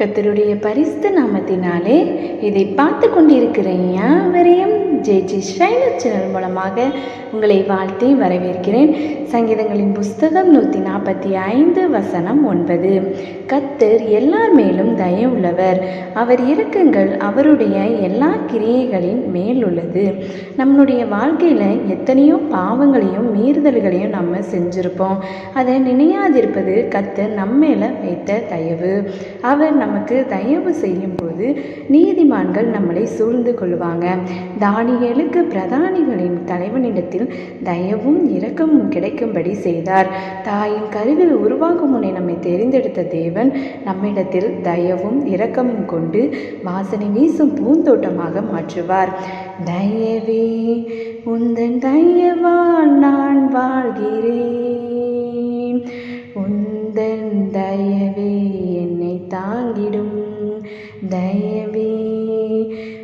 கத்தருடைய பரிசுத்த நாமத்தினாலே இதை பார்த்து கொண்டிருக்கிற யாவரையும் ஜே ஜி ஷைனர் சேனல் மூலமாக உங்களை வாழ்த்தி வரவேற்கிறேன். சங்கீதங்களின் புஸ்தகம் நூற்றி நாற்பத்தி ஐந்து வசனம் ஒன்பது. கத்தர் எல்லார் மேலும் தயவுள்ளவர் அவர் இறக்கங்கள் அவருடைய எல்லா கிரியைகளின் மேல் உள்ளது. நம்மளுடைய வாழ்க்கையில் எத்தனையோ பாவங்களையும் மீறுதல்களையும் நம்ம செஞ்சுருப்போம். அதை நினையாதிருப்பது கத்தர் நம்ம மேலே வைத்த தயவு. அவர் நமக்கு தயவு செய்யும்போது நீதிமான்கள் நம்மளை சூழ்ந்து கொள்வாங்க. தானியலுக்கு பிரதானிகளின் தலைவனிடத்தில் தயவும் இரக்கமும் கிடைக்கும்படி செய்தார். தாயின் கருவில் உருவாகும் முன்னே நம்மை தெரிந்தெடுத்த தேவன் நம்மிடத்தில் தயவும் இரக்கமும் கொண்டு வாசனை வீசும் பூந்தோட்டமாக மாற்றுவார். தயவே உந்தன் தயவால் நான் வாழ்கிறேன். உந்தன் தயவே தயவே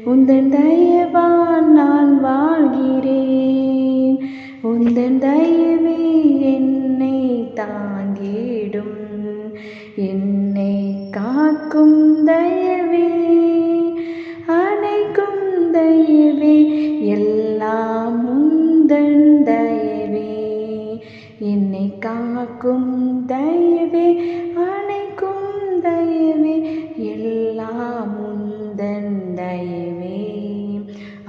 உந்தன் தயவான் நான் வாழ்கிறேன். உந்தன் தயவே என்னை தாங்கிடும். என்னை காக்கும் தயவே அணைக்கும் தயவே எல்லாம் உந்தன் தயவே. என்னை காக்கும்